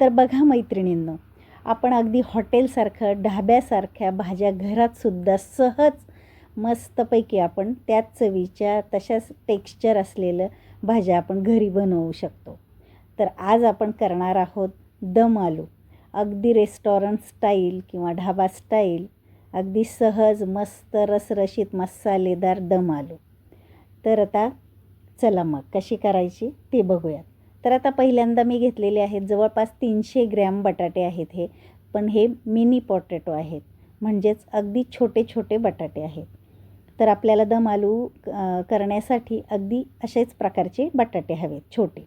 तर बघा मैत्रिणींनो आपण अगदी हॉटेलसारखं ढाब्यासारख्या भाज्या घरातसुद्धा सहज मस्तपैकी आपण त्याच चवीच्या तशाच टेक्स्चर असलेलं भाज्या आपण घरी बनवू शकतो. तर आज आपण करणार आहोत दम आलू. अगदी रेस्टॉरंट स्टाईल किंवा ढाबा स्टाईल अगदी सहज मस्त रसरशीत मसालेदार दम आलू. तर आता चला मग कशी करायची ते बघूयात. तर आता पहिल्यांदा मी घेतलेले आहेत जवळपास तीनशे ग्रॅम बटाटे आहेत हे. पण हे मिनी पोटॅटो आहेत. म्हणजेच अगदी छोटे छोटे बटाटे आहेत. तर आपल्याला दम आलू करण्यासाठी अगदी असेच प्रकारचे बटाटे हवेत छोटे.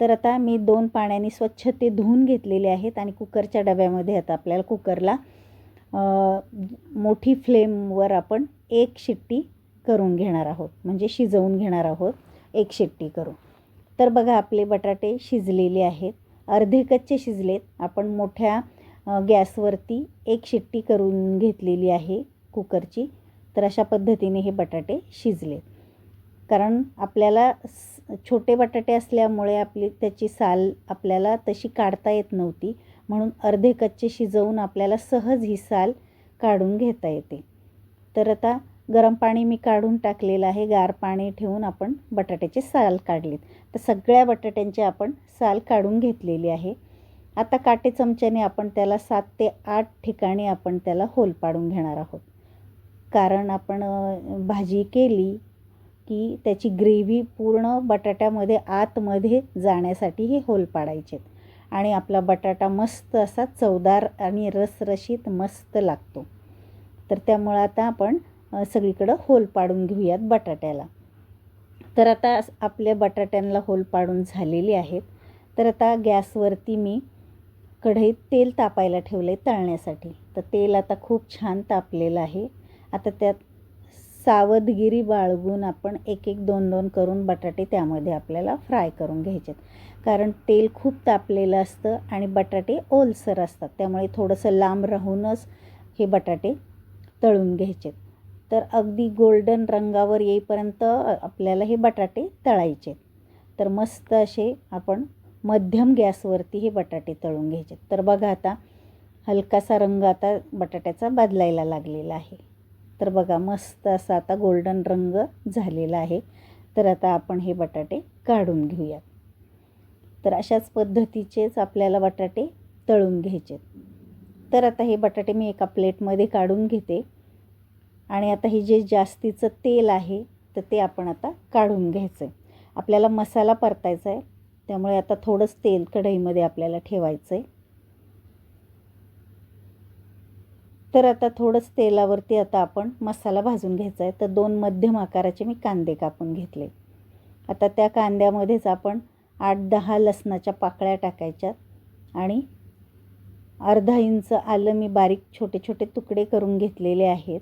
तर आता मी दोन पाण्याने स्वच्छ ते धुवून घेतलेले आहेत आणि कुकरच्या डब्यामध्ये आता आपल्याला कुकरला मोठी फ्लेमवर आपण एक शिट्टी करून घेणार आहोत. म्हणजे शिजवून घेणार आहोत एक शिट्टी करून. तर बघा आपले बटाटे शिजलेले आहेत. अर्धे कच्चे शिजलेत. आपण मोठ्या गॅसवरती एक शिट्टी करून घेतलेली आहे कुकरची. तर अशा पद्धतीने हे बटाटे शिजले. कारण आपल्याला स- छोटे बटाटे असल्यामुळे आपली त्याची साल आपल्याला तशी काढता येत नव्हती. म्हणून अर्धे कच्चे शिजवून आपल्याला सहज ही साल काढून घेता येते. तर आता गरम पाणी मी काढून टाकलेलं आहे. गार पाणी ठेवून आपण बटाट्याचे साल काढलीत. तर सगळ्या बटाट्यांची आपण साल काढून घेतलेली आहे. आता काटे चमच्याने आपण त्याला सात ते आठ ठिकाणी आपण त्याला होल पाडून घेणार आहोत. कारण आपण भाजी केली की त्याची ग्रेव्ही पूर्ण बटाट्यामध्ये आतमध्ये जाण्यासाठी हे होल पाडायचे. आणि आपला बटाटा मस्त असा चवदार आणि रसरशीत मस्त लागतो. तर त्यामुळं आता आपण सगळीकडं होल पाडून घेऊयात बटाट्याला. तर आता आपल्या बटाट्यांना होल पाडून झालेली आहेत. तर आता गॅसवरती मी कढईत तेल तापायला ठेवलं आहे तळण्यासाठी. तर तेल आता खूप छान तापलेलं आहे. आता त्यात सावधगिरी बाळगून आपण एक एक दोन दोन करून बटाटे त्यामध्ये आपल्याला फ्राय करून घ्यायचे कारण तेल खूप तापलेलं असतं आणि बटाटे ओलसर असतात. त्यामुळे थोडंसं लांब राहूनच हे बटाटे तळून घ्यायचे तर अगदी गोल्डन रंगावर येईपर्यंत आपल्याला हे बटाटे तळायचे. तर मस्त असे आपण मध्यम गॅसवरती हे बटाटे तळून घ्यायचे. तर बघा आता हलकासा रंग आता बटाट्याचा बदलायला लागलेला आहे. तर बघा मस्त असा आता गोल्डन रंग झालेला आहे. तर आता आपण हे बटाटे काढून घेऊयात. तर अशाच पद्धतीचेच आपल्याला बटाटे तळून घ्यायचे. तर आता हे बटाटे मी एका प्लेटमध्ये काढून घेते. आणि आता हे जे जास्तीचं तेल आहे तर ते आपण आता काढून घ्यायचं आहे आपल्याला मसाला परतायचा आहे त्यामुळे आता थोडंच तेल कढईमध्ये आपल्याला ठेवायचं आहे तर आता थोडंच तेलावरती आता आपण मसाला भाजून घ्यायचा आहे तर दोन मध्यम आकाराचे मी कांदे कापून घेतले. आता त्या कांद्यामध्येच आपण आठ दहा लसणाच्या पाकळ्या टाकायच्यात आणि अर्धा इंच आलं मी बारीक छोटे छोटे तुकडे करून घेतलेले आहेत.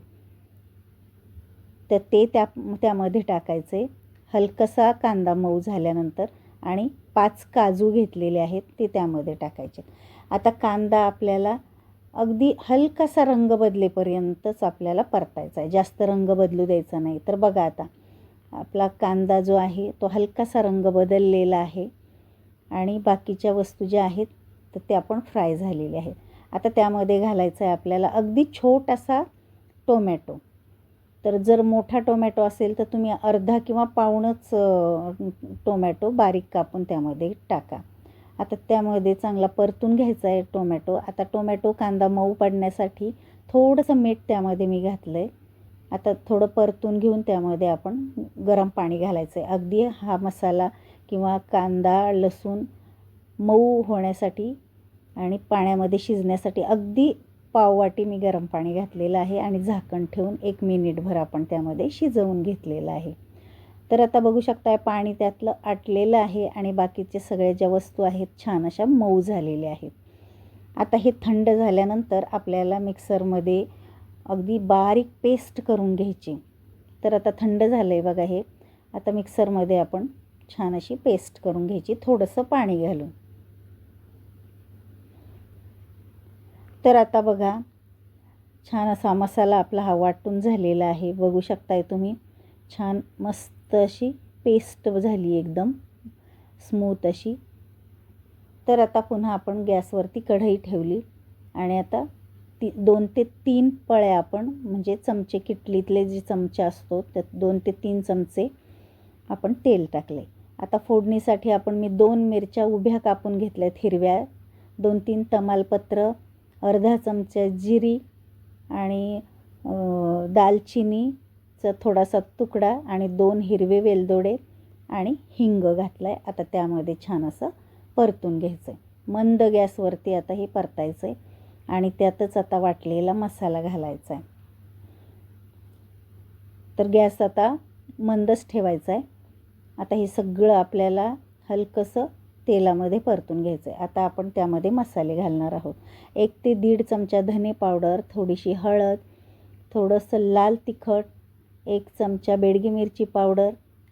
तर ते त्या त्यामध्ये टाकायचे. हलकसा कांदा मऊ झाल्यानंतर आणि पाच काजू घेतलेले आहेत ते त्यामध्ये टाकायचे. आता कांदा आपल्याला अगदी हलकासा रंग बदलेपर्यंतच आपल्याला परतायचा आहे. जास्त रंग बदलू द्यायचा नाही. तर बघा आता आपला कांदा जो आहे तो हलकासा रंग बदललेला आहे आणि बाकीच्या वस्तू ज्या आहेत तर त्या पण फ्राय झालेल्या आहेत. आता त्यामध्ये घालायचं आहे आपल्याला अगदी छोटासा टोमॅटो. तर जर मोठा टोमॅटो असेल तर तुम्ही अर्धा किंवा पाऊणच टोमॅटो बारीक कापून त्यामध्ये टाका. आता त्यामध्ये चांगला परतून घ्यायचा आहे टोमॅटो. आता टोमॅटो कांदा मऊ पडण्यासाठी थोडंसं मीठ त्यामध्ये मी घातलं आहे आता थोडं परतून घेऊन त्यामध्ये आपण गरम पाणी घालायचं आहे अगदी हा मसाला किंवा कांदा लसूण मऊ होण्यासाठी आणि पाण्यामध्ये शिजण्यासाठी अगदी पाववाटी मी गरम पाणी घातलेलं आहे आणि झाकण ठेवून एक मिनिटभर आपण त्यामध्ये शिजवून घेतलेलं आहे. तर आता बघू शकताय पाणी त्यातलं आटलेलं आहे आणि बाकीचे सगळ्या ज्या वस्तू आहेत छान अशा मऊ झालेल्या आहेत. आता हे थंड झाल्यानंतर आपल्याला मिक्सरमध्ये अगदी बारीक पेस्ट करून घ्यायची. तर आता थंड झालं आहे बघा हे. आता मिक्सरमध्ये आपण छान अशी पेस्ट करून घ्यायची. थोडंसं पाणी घालून. तर आता बघा छान असा मसाला आपला हा वाटून झालेला आहे. बघू शकताय तुम्ही छान मस्त अशी पेस्ट झाली एकदम स्मूथ अशी. तर आता पुन्हा आपण गॅसवरती कढई ठेवली आणि आता ती दोन ते तीन पळ्या आपण म्हणजे चमचे किटलीतले जे चमचे असतो त्यात दोन ते तीन चमचे आपण तेल टाकले. आता फोडणीसाठी आपण मी दोन मिरच्या उभ्या कापून घेतल्यात हिरव्या दोन तीन तमालपत्र अर्धा चमचा जिरी आणि दालचिनीचा थोडासा तुकडा आणि दोन हिरवे वेलदोडे आणि हिंग घातला आहे आता त्यामध्ये छान असं परतून घ्यायचं आहे मंद गॅसवरती आता हे परतायचं आहे आणि त्यातच आता वाटलेला मसाला घालायचा आहे तर गॅस आता मंदच ठेवायचा आहे आता हे सगळं आपल्याला हलकंसं तेलामध्ये परतून घ्यायचं आहे आता आपण त्यामध्ये मसाले घालणार आहोत. एक ते दीड चमचा धने पावडर थोडीशी हळद थोडंसं लाल तिखट एक चमचा बेडगी मिरची पावडर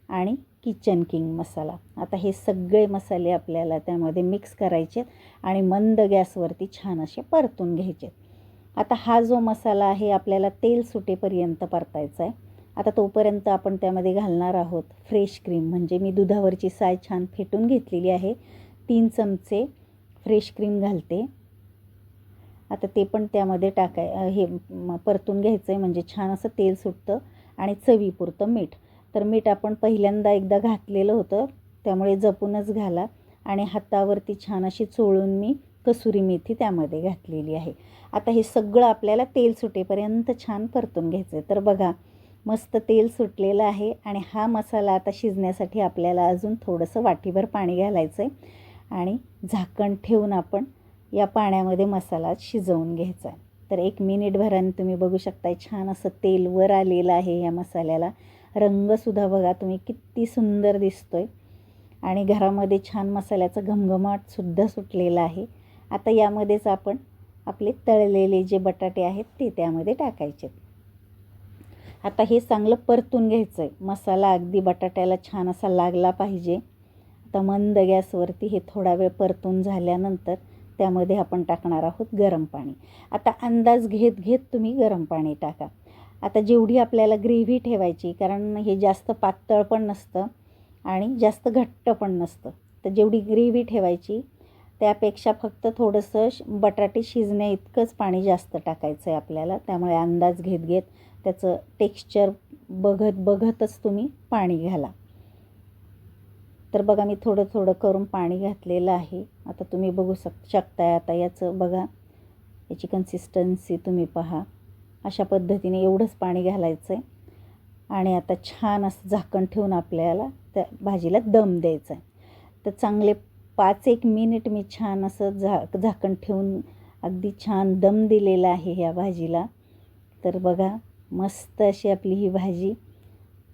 आणि किचन किंग मसाला. आता हे सगळे मसाले आपल्याला त्यामध्ये मिक्स करायचे आणि मंद गॅसवरती छान असे परतून घ्यायचे आता हा जो मसाला आहे आपल्याला तेल सुटेपर्यंत परतायचा आहे. आता तोपर्यंत आपण त्यामध्ये घालणार आहोत फ्रेश क्रीम. म्हणजे मी दुधावरची साय छान फेटून घेतलेली आहे. तीन चमचे फ्रेश क्रीम घालते. आता ते पण त्यामध्ये टाकाय हे परतून घ्यायचं आहे म्हणजे छान असं तेल सुटतं आणि चवीपुरतं मीठ. तर मीठ आपण पहिल्यांदा एकदा घातलेलं होतं. त्यामुळे जपूनच घाला. आणि हातावरती छान अशी चोळून मी कसुरी मेथी त्यामध्ये घातलेली आहे. आता हे सगळं आपल्याला तेल सुटेपर्यंत छान परतून घ्यायचं आहे तर बघा मस्त तेल सुटलेलं आहे आणि हा मसाला आता शिजण्यासाठी आपल्याला अजून थोडंसं वाटीभर पाणी घालायचं आहे आणि झाकण ठेवून आपण या पाण्यामध्ये मसाला शिजवून घ्यायचा आहे. तर एक मिनिटभराने तुम्ही बघू शकताय छान असं तेल वर आलेलं आहे या मसाल्याला. रंगसुद्धा बघा तुम्ही किती सुंदर दिसतोय. आणि घरामध्ये छान मसाल्याचा घमघमाटसुद्धा सुटलेला आहे. आता यामध्येच आपण आपले तळलेले जे बटाटे आहेत ते त्यामध्ये टाकायचे आता हे चांगलं परतून घ्यायचं आहे मसाला अगदी बटाट्याला छान असा लागला पाहिजे. आता मंद गॅसवरती हे थोडा वेळ परतून झाल्यानंतर त्यामध्ये आपण टाकणार आहोत गरम पाणी. आता अंदाज घेत घेत तुम्ही गरम पाणी टाका. आता जेवढी आपल्याला ग्रेव्ही ठेवायची कारण हे जास्त पातळ पण नसतं आणि जास्त घट्ट पण नसतं. तर जेवढी ग्रेव्ही ठेवायची त्यापेक्षा फक्त थोडंसं श- बटाटे शिजण्या इतकंच पाणी जास्त टाकायचं आहे आपल्याला. त्यामुळे अंदाज घेत घेत त्याचं टेक्स्चर बघत बघतच तुम्ही पाणी घाला. तर बघा मी थोडं थोडं करून पाणी घातलेलं आहे. आता तुम्ही बघू शक शकताय. आता याचं बघा. याची कन्सिस्टन्सी तुम्ही पहा. अशा पद्धतीने एवढंच पाणी घालायचं आहे आणि आता छान असं झाकण ठेवून आपल्याला त्या भाजीला दम द्यायचा आहे तर चांगले पाच एक मिनिट मी छान असं झा झाकण ठेवून अगदी छान दम दिलेला आहे ह्या भाजीला. तर बघा मस्त अशी आपली ही भाजी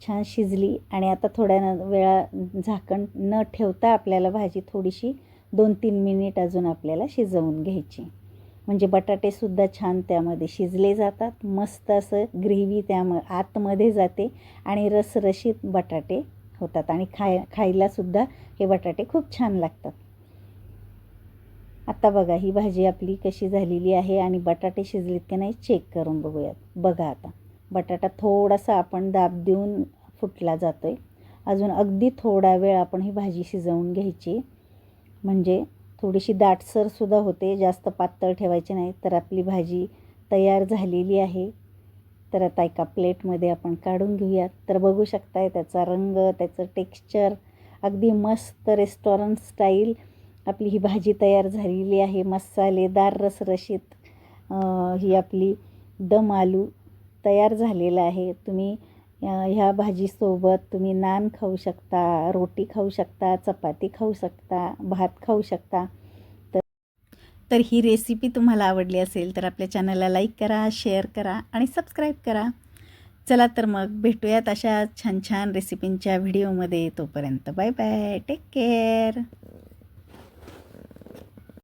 छान शिजली आणि आता थोड्या न- वेळा झाकण न ठेवता आपल्याला भाजी थोडीशी दोन तीन मिनिट अजून आपल्याला शिजवून घ्यायची. म्हणजे बटाटेसुद्धा छान त्यामध्ये शिजले जातात. मस्त असं ग्रेव्ही त्याम आतमध्ये जाते आणि रसरशीत बटाटे होतात आणि खाय खायलासुद्धा हे बटाटे खूप छान लागतात. आता बघा ही भाजी आपली कशी झालेली आहे आणि बटाटे शिजलेत की नाही चेक करून बघूयात. बघा आता. बटाटा थोडासा आपण दाब देऊन फुटला जातो आहे अजून अगदी थोडा वेळ आपण ही भाजी शिजवून घ्यायची. म्हणजे थोडीशी दाटसरसुद्धा होते जास्त पातळ ठेवायची नाही. तर आपली भाजी तयार झालेली आहे. तर आता एका प्लेटमध्ये आपण काढून घेऊयात तर बघू शकताय त्याचा रंग त्याचं टेक्स्चर. अगदी मस्त रेस्टॉरंट स्टाईल आपली ही भाजी तयार झालेली आहे. मसालेदार रसरशीत ही आपली दम आलू. तयार झालेला आहे. तुम्ही ह्या भाजीसोबत तुम्ही नान खाऊ शकता रोटी खाऊ शकता चपाती खाऊ शकता भात खाऊ शकता. तर तर ही रेसिपी तुम्हाला आवडली असेल तर आपल्या चॅनलला लाईक करा शेअर करा आणि सबस्क्राईब करा. चला तर मग भेटूयात अशा छान छान रेसिपींच्या व्हिडिओमध्ये तोपर्यंत. Bye bye take care.